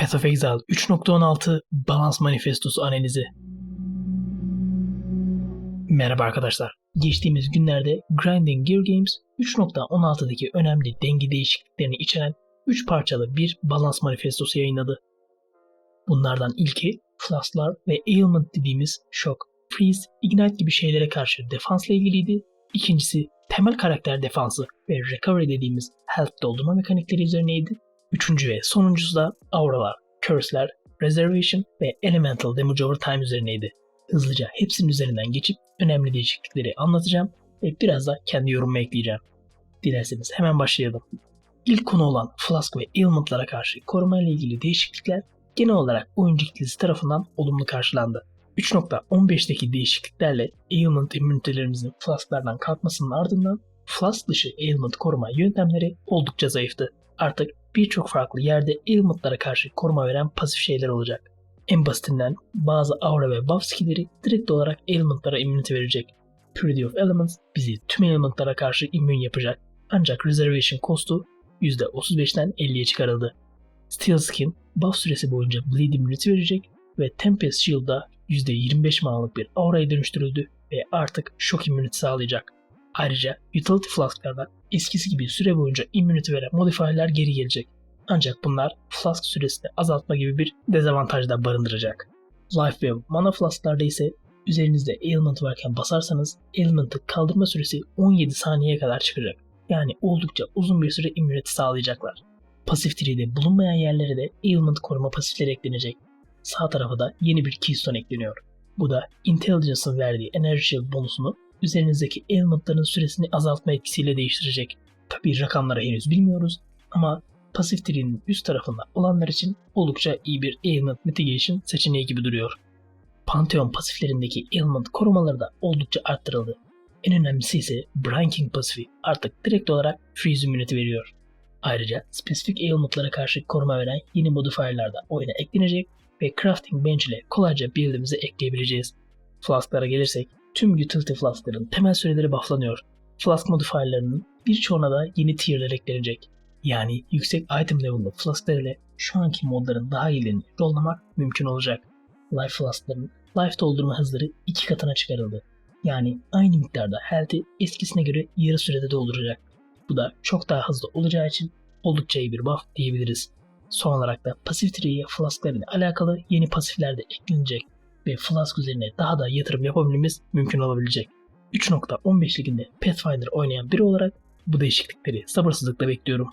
Path of Exile 3.16 Balans Manifestosu analizi. Merhaba arkadaşlar. Geçtiğimiz günlerde Grinding Gear Games 3.16'daki önemli denge değişikliklerini içeren 3 parçalı bir balans manifestosu yayınladı. Bunlardan ilki Flasklar ve Ailment dediğimiz Shock, Freeze, Ignite gibi şeylere karşı defansla ilgiliydi. İkincisi temel karakter defansı ve Recovery dediğimiz health doldurma mekanikleri üzerineydi. Üçüncü ve sonuncusu da auralar, curse'ler, reservation ve elemental damage over time üzerineydi. Hızlıca hepsinin üzerinden geçip önemli değişiklikleri anlatacağım ve biraz da kendi yorumumu ekleyeceğim. Dilerseniz hemen başlayalım. İlk konu olan Flask ve Ailment'lara karşı koruma ile ilgili değişiklikler genel olarak oyuncu kitlesi tarafından olumlu karşılandı. 3.15'teki değişikliklerle ailment immunitelerimizin Flask'lardan kalkmasının ardından Flask dışı ailment koruma yöntemleri oldukça zayıftı. Artık birçok farklı yerde ailment'lara karşı koruma veren pasif şeyler olacak. En basitinden bazı aura ve buff skill'leri direkt olarak ailment'lara immunity verecek. Purity of Elements bizi tüm ailment'lara karşı immün yapacak. Ancak Reservation Cost'u %35'ten 50'ye çıkarıldı. Steel Skin buff süresi boyunca Bleed Immunity verecek ve Tempest Shield'da %25 manalık bir auraya dönüştürüldü ve artık Shock Immunity sağlayacak. Ayrıca Utility Flask'larda eskisi gibi süre boyunca immunity veren modifierler geri gelecek. Ancak bunlar Flask süresini azaltma gibi bir dezavantaj da barındıracak. Life ve Mana Flask'larda ise üzerinizde ailment varken basarsanız ailment'ı kaldırma süresi 17 saniyeye kadar çıkacak. Yani oldukça uzun bir süre immunity sağlayacaklar. Pasif tree'de bulunmayan yerlere de ailment koruma pasifleri eklenecek. Sağ tarafa da yeni bir keystone ekleniyor. Bu da Intelligence'ın verdiği enerji shield bonusunu üzerinizdeki ailment'ların süresini azaltma etkisiyle değiştirecek. Tabi rakamları henüz bilmiyoruz ama pasif tree'nin üst tarafında olanlar için oldukça iyi bir ailment mitigation seçeneği gibi duruyor. Pantheon pasiflerindeki ailment korumaları da oldukça arttırıldı. En önemlisi ise Branking pasifi artık direkt olarak freeze immunity veriyor. Ayrıca spesifik ailment'lara karşı koruma veren yeni modifierler de oyuna eklenecek ve Crafting Bench ile kolayca build'imize ekleyebileceğiz. Flask'lara gelirsek tüm utility flask'ların temel süreleri bufflanıyor. Flask modifierlarının birçoğuna da yeni tier'ler eklenecek. Yani yüksek item level'lı flask'lar ile şu anki modların daha iyilerini rollamak mümkün olacak. Life flask'ların life doldurma hızları iki katına çıkarıldı. Yani aynı miktarda health'i eskisine göre yarı sürede dolduracak. Bu da çok daha hızlı olacağı için oldukça iyi bir buff diyebiliriz. Son olarak da pasif tree'ye flask'larla alakalı yeni pasifler de eklenecek ve Flask üzerine daha da yatırım yapabilmemiz mümkün olabilecek. 3.15 liginde Pathfinder oynayan biri olarak bu değişiklikleri sabırsızlıkla bekliyorum.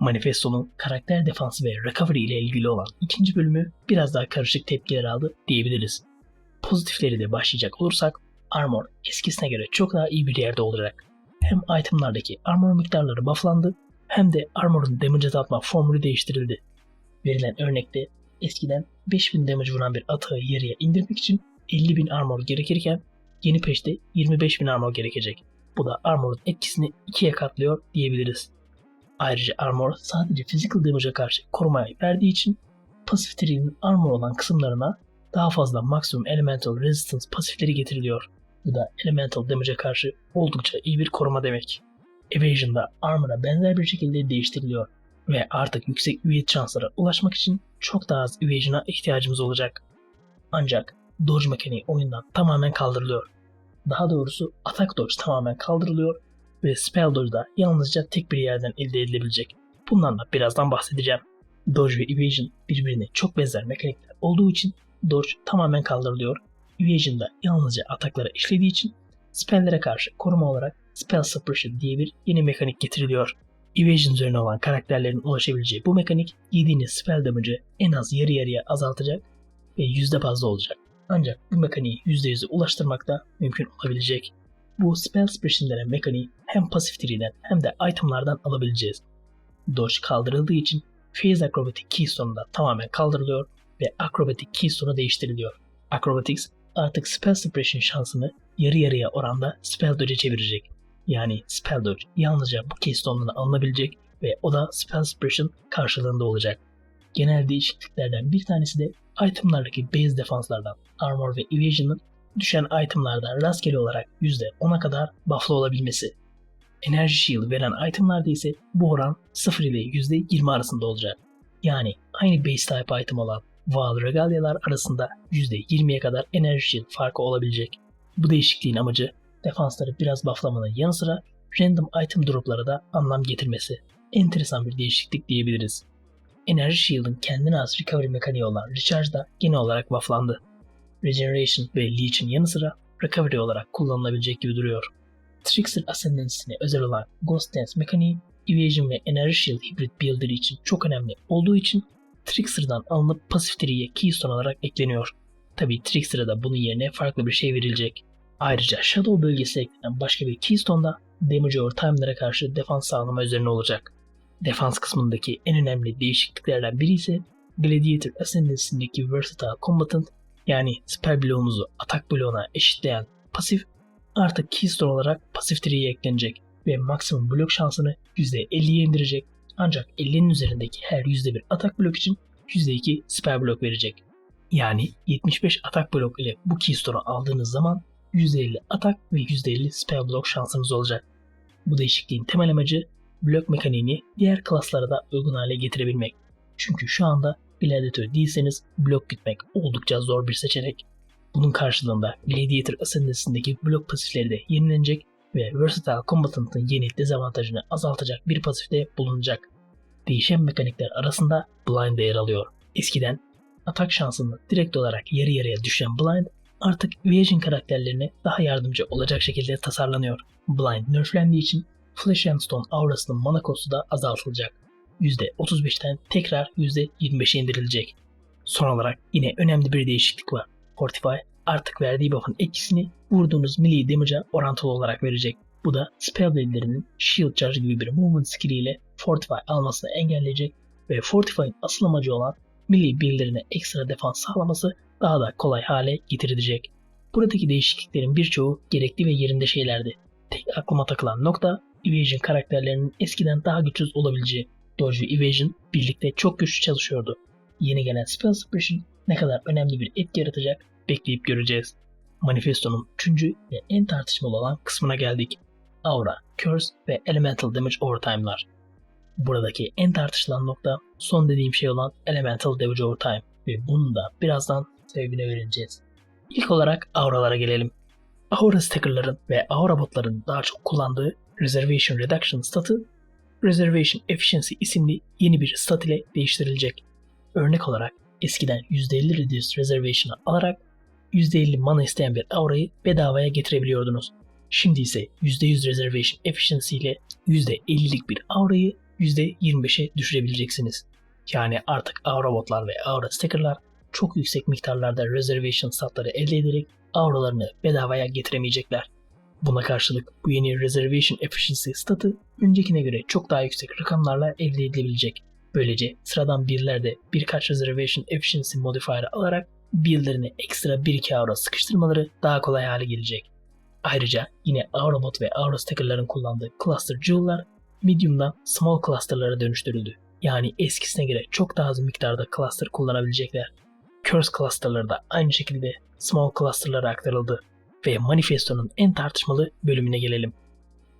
Manifesto'nun karakter defansı ve recovery ile ilgili olan ikinci bölümü biraz daha karışık tepkiler aldı diyebiliriz. Pozitifleri de başlayacak olursak Armor eskisine göre çok daha iyi bir yerde olacak. Hem itemlardaki armor miktarları bufflandı hem de armor'un damage atma formülü değiştirildi. Verilen örnekte eskiden 5000 damage vuran bir atağı yarıya indirmek için 50.000 armor gerekirken yeni peşte 25.000 armor gerekecek. Bu da armor'un etkisini ikiye katlıyor diyebiliriz. Ayrıca armor sadece physical damage'a karşı korumayı verdiği için pasif tree'nin armor olan kısımlarına daha fazla maksimum elemental resistance pasifleri getiriliyor. Bu da elemental damage'a karşı oldukça iyi bir koruma demek. Evasion'da armor'a benzer bir şekilde değiştiriliyor ve artık yüksek üyet şanslara ulaşmak için çok daha az evasion'a ihtiyacımız olacak. Ancak dodge mekaniği oyundan tamamen kaldırılıyor. Daha doğrusu atak dodge tamamen kaldırılıyor ve spell dodge da yalnızca tek bir yerden elde edilebilecek. Bundan da birazdan bahsedeceğim. Dodge ve evasion birbirine çok benzer mekanikler olduğu için dodge tamamen kaldırılıyor. Evasion da yalnızca ataklara işlediği için spellere karşı koruma olarak spell suppression diye bir yeni mekanik getiriliyor. Evasion üzerine olan karakterlerin ulaşabileceği bu mekanik yediğiniz spell damage'ı en az yarı yarıya azaltacak ve yüzde fazla olacak. Ancak bu mekaniği %100'e ulaştırmak da mümkün olabilecek. Bu spell suppression denen mekaniği hem pasif tree'den hem de itemlardan alabileceğiz. Dodge kaldırıldığı için Phase Acrobatic Keystone'da tamamen kaldırılıyor ve Acrobatic Keystone'a değiştiriliyor. Acrobatics artık spell suppression şansını yarı yarıya oranda spell dodge'e çevirecek. Yani spell dodge yalnızca bu keystone'dan alınabilecek ve o da spell suppression karşılığında olacak. Genel değişikliklerden bir tanesi de itemlardaki base defanslardan armor ve evasion'ın düşen itemlarda rastgele olarak %10'a kadar bufflı olabilmesi. Enerji shield veren itemlarda ise bu oran 0 ile %20 arasında olacak. Yani aynı base type item olan Val Regalialar arasında %20'ye kadar enerji shield farkı olabilecek. Bu değişikliğin amacı defansları biraz bufflamanın yanı sıra random item droplara da anlam getirmesi. Enteresan bir değişiklik diyebiliriz. Enerji Shield'ın kendine has recovery mekaniği olan Recharge da genel olarak bufflandı. Regeneration ve Leech'in yanı sıra recovery olarak kullanılabilecek gibi duruyor. Trickster Ascendancy'ne özel olan Ghost Dance mekaniği Evasion ve Energy Shield hibrit build'leri için çok önemli olduğu için Trickster'dan alınıp pasif tree'ye Keystone olarak ekleniyor. Tabi Trickster'a da bunun yerine farklı bir şey verilecek. Ayrıca Shadow bölgesine eklenen başka bir Keystone da damage over time'lara karşı defans sağlama üzerine olacak. Defans kısmındaki en önemli değişikliklerden biri ise Gladiator Ascendancy'deki Versatile Combatant yani spell bloğumuzu atak bloğuna eşitleyen pasif artık Keystone olarak pasif tree'ye eklenecek ve maksimum blok şansını %50'ye indirecek ancak 50'nin üzerindeki her %1 atak blok için %2 spell blok verecek. Yani 75 atak blok ile bu Keystone'u aldığınız zaman %50 atak ve %50 spell blok şansınız olacak. Bu değişikliğin temel amacı blok mekaniğini diğer klaslara da uygun hale getirebilmek. Çünkü şu anda Gladiator değilseniz blok gitmek oldukça zor bir seçenek. Bunun karşılığında Gladiator Ascendancy'deki blok pasifleri de yenilenecek ve Versatile Combatant'ın yeni dezavantajını azaltacak bir pasifte bulunacak. Değişen mekanikler arasında Blind de yer alıyor. Eskiden atak şansını direkt olarak yarı yarıya düşen Blind artık Evasion karakterlerine daha yardımcı olacak şekilde tasarlanıyor. Blind nerflendiği için Flesh and Stone aurasının mana kostu da azaltılacak. %35'ten tekrar %25'e indirilecek. Son olarak yine önemli bir değişiklik var. Fortify artık verdiği buff'ın etkisini vurduğunuz melee damage'a orantılı olarak verecek. Bu da Spellblade'lerinin Shield Charge gibi bir movement skill ile Fortify almasını engelleyecek ve Fortify'ın asıl amacı olan melee build'lerine ekstra defans sağlaması daha da kolay hale getirilecek. Buradaki değişikliklerin birçoğu gerekli ve yerinde şeylerdi. Tek aklıma takılan nokta Evasion karakterlerinin eskiden daha güçsüz olabileceği. Dodge ve Evasion birlikte çok güçlü çalışıyordu. Yeni gelen Spell Suppression ne kadar önemli bir etki yaratacak bekleyip göreceğiz. Manifesto'nun üçüncü ve en tartışmalı olan kısmına geldik. Aura, Curse ve Elemental Damage Overtime'lar. Buradaki en tartışılan nokta son dediğim şey olan Elemental Damage Overtime ve bunun da birazdan sebebini öğreneceğiz. İlk olarak Aura'lara gelelim. Aura Stacker'ların ve Aura botların daha çok kullandığı Reservation Reduction statı Reservation Efficiency isimli yeni bir stat ile değiştirilecek. Örnek olarak eskiden %50 Reduced Reservation'ı alarak %50 mana isteyen bir aurayı bedavaya getirebiliyordunuz. Şimdi ise %100 Reservation Efficiency ile %50'lik bir aurayı %25'e düşürebileceksiniz. Yani artık aura botlar ve aura stickerlar çok yüksek miktarlarda reservation statları elde ederek auralarını bedavaya getiremeyecekler. Buna karşılık bu yeni Reservation Efficiency statı öncekine göre çok daha yüksek rakamlarla elde edilebilecek. Böylece sıradan birlerde birkaç Reservation Efficiency modifier alarak build'lerine ekstra 1-2 aura sıkıştırmaları daha kolay hale gelecek. Ayrıca yine Aura Bot ve Aura Stacker'ların kullandığı Cluster Jewel'lar Medium'dan Small Cluster'lara dönüştürüldü. Yani eskisine göre çok daha az miktarda cluster kullanabilecekler. Curse Cluster'ları da aynı şekilde Small Cluster'lara aktarıldı. Ve Manifesto'nun en tartışmalı bölümüne gelelim.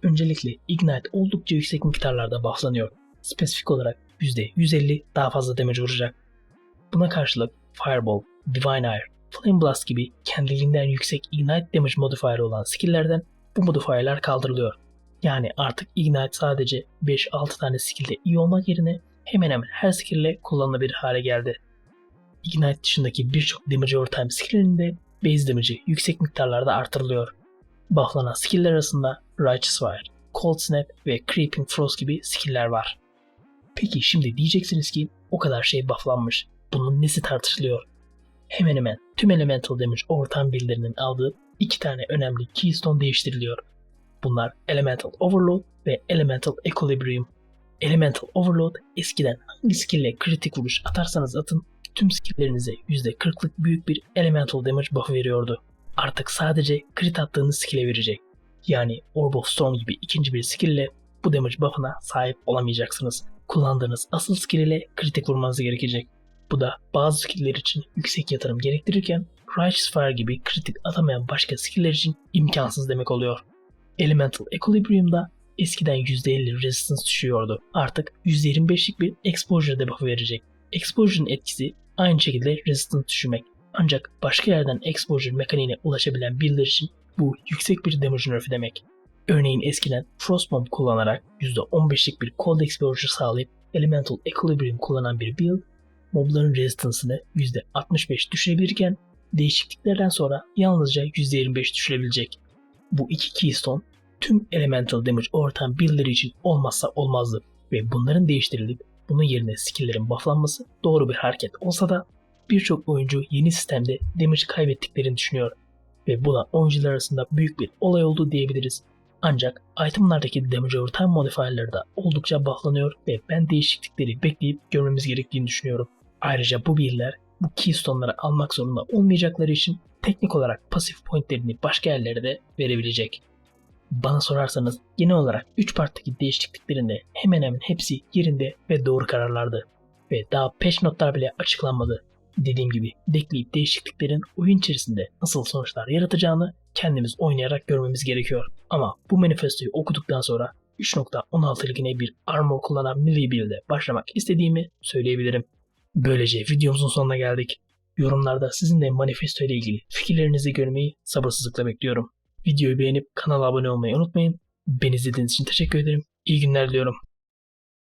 Öncelikle Ignite oldukça yüksek miktarlarda bufflanıyor. Spesifik olarak %150 daha fazla damage vuracak. Buna karşılık Fireball, Divine Ire, Flame Blast gibi kendiliğinden yüksek Ignite damage modifier olan skill'lerden bu modifierler kaldırılıyor. Yani artık Ignite sadece 5-6 tane skill'de iyi olmak yerine hemen hemen her skill'le kullanılabilir hale geldi. Ignite dışındaki birçok damage overtime skill'lerinde base damage'i yüksek miktarlarda artırılıyor. Bufflanan skill'ler arasında Righteous Fire, Cold Snap ve Creeping Frost gibi skill'ler var. Peki şimdi diyeceksiniz ki o kadar şey bufflanmış. Bunun nesi tartışılıyor? Hemen hemen tüm Elemental Damage ortam bildirilerinin aldığı iki tane önemli keystone değiştiriliyor. Bunlar Elemental Overload ve Elemental Equilibrium. Elemental Overload eskiden hangi skill ile kritik vuruş atarsanız atın tüm skilllerinize %40'lık büyük bir Elemental Damage buff veriyordu. Artık sadece crit attığınız skill'e verecek. Yani Orb of Storm gibi ikinci bir skill bu damage buff'ına sahip olamayacaksınız. Kullandığınız asıl skill ile kritik vurmanız gerekecek. Bu da bazı skill'ler için yüksek yatırım gerektirirken Righteous Fire gibi kritik atamayan başka skill'ler için imkansız demek oluyor. Elemental Equilibrium'da eskiden %50 resistance düşüyordu. Artık %25'lik bir exposure debuff'ı verecek. Exposure'ın etkisi aynı şekilde resistance düşürmek. Ancak başka yerden exposure mekaniğine ulaşabilen birileri için bu yüksek bir damage nerf demek. Örneğin eskiden Frostbomb kullanarak %15'lik bir cold exposure sağlayıp Elemental Equilibrium kullanan bir build, mobların resistance'ını %65 düşürebilirken değişikliklerden sonra yalnızca %25 düşürebilecek. Bu iki keystone tüm elemental damage ortam build'leri için olmazsa olmazdı ve bunların değiştirilip bunun yerine skill'lerin bufflanması doğru bir hareket olsa da birçok oyuncu yeni sistemde damage kaybettiklerini düşünüyor ve buna oyuncular arasında büyük bir olay oldu diyebiliriz. Ancak itemlardaki damage over time modifierleri de oldukça bufflanıyor ve ben değişiklikleri bekleyip görmemiz gerektiğini düşünüyorum. Ayrıca bu build'ler bu keystone'ları almak zorunda olmayacakları için teknik olarak pasif pointlerini başka yerlere de verebilecek. Bana sorarsanız genel olarak 3 parttaki değişikliklerin de hemen hemen hepsi yerinde ve doğru kararlardı. Ve daha patch notlar bile açıklanmadı. Dediğim gibi bekleyip değişikliklerin oyun içerisinde nasıl sonuçlar yaratacağını kendimiz oynayarak görmemiz gerekiyor. Ama bu manifestoyu okuduktan sonra 3.16 ligine bir armor kullanan melee build'e başlamak istediğimi söyleyebilirim. Böylece videomuzun sonuna geldik. Yorumlarda sizin de manifesto ile ilgili fikirlerinizi görmeyi sabırsızlıkla bekliyorum. Videoyu beğenip kanala abone olmayı unutmayın. Beni izlediğiniz için teşekkür ederim. İyi günler diliyorum.